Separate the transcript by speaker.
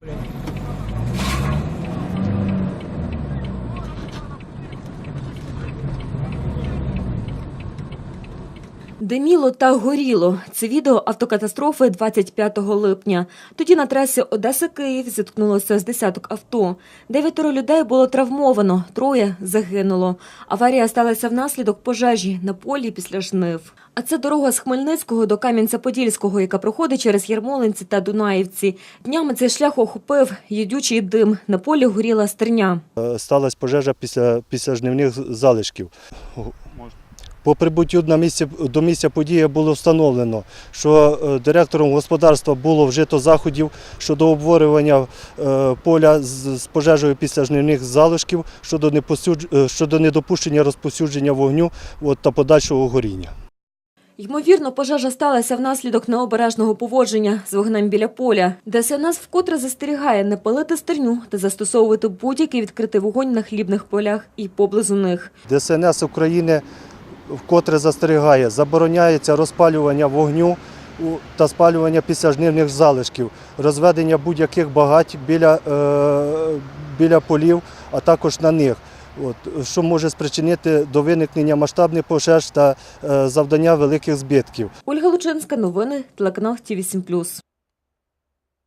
Speaker 1: Okay. Диміло та горіло. Це відео автокатастрофи 25 липня. Тоді на трасі Одеса-Київ зіткнулося з десяток авто. Дев'ятеро людей було травмовано, троє загинуло. Аварія сталася внаслідок пожежі на полі після жнив. А це дорога з Хмельницького до Кам'янця-Подільського, яка проходить через Ярмолинці та Дунаївці. Днями цей шлях охопив їдючий дим. На полі горіла стерня.
Speaker 2: Е, сталася пожежа після, після жнивних залишків. По прибуттю на місце, до місця події було встановлено, що е, директором господарства було вжито заходів щодо обворювання е, поля з, пожежею після жнивних залишків щодо, е, щодо недопущення розповсюдження вогню та подальшого горіння.
Speaker 1: Ймовірно, пожежа сталася внаслідок необережного поводження з вогнем біля поля. ДСНС вкотре застерігає не палити стерню та застосовувати будь-який відкритий вогонь на хлібних полях і поблизу них.
Speaker 2: ДСНС України вкотре застерігає, забороняється розпалювання вогню та спалювання після жнивних залишків, розведення будь-яких багать біля, е, біля полів, а також на них. От, що може спричинити до виникнення масштабних пожеж та е, завдання великих збитків.
Speaker 1: Ольга Лучинська, новини, телеканал Ті 8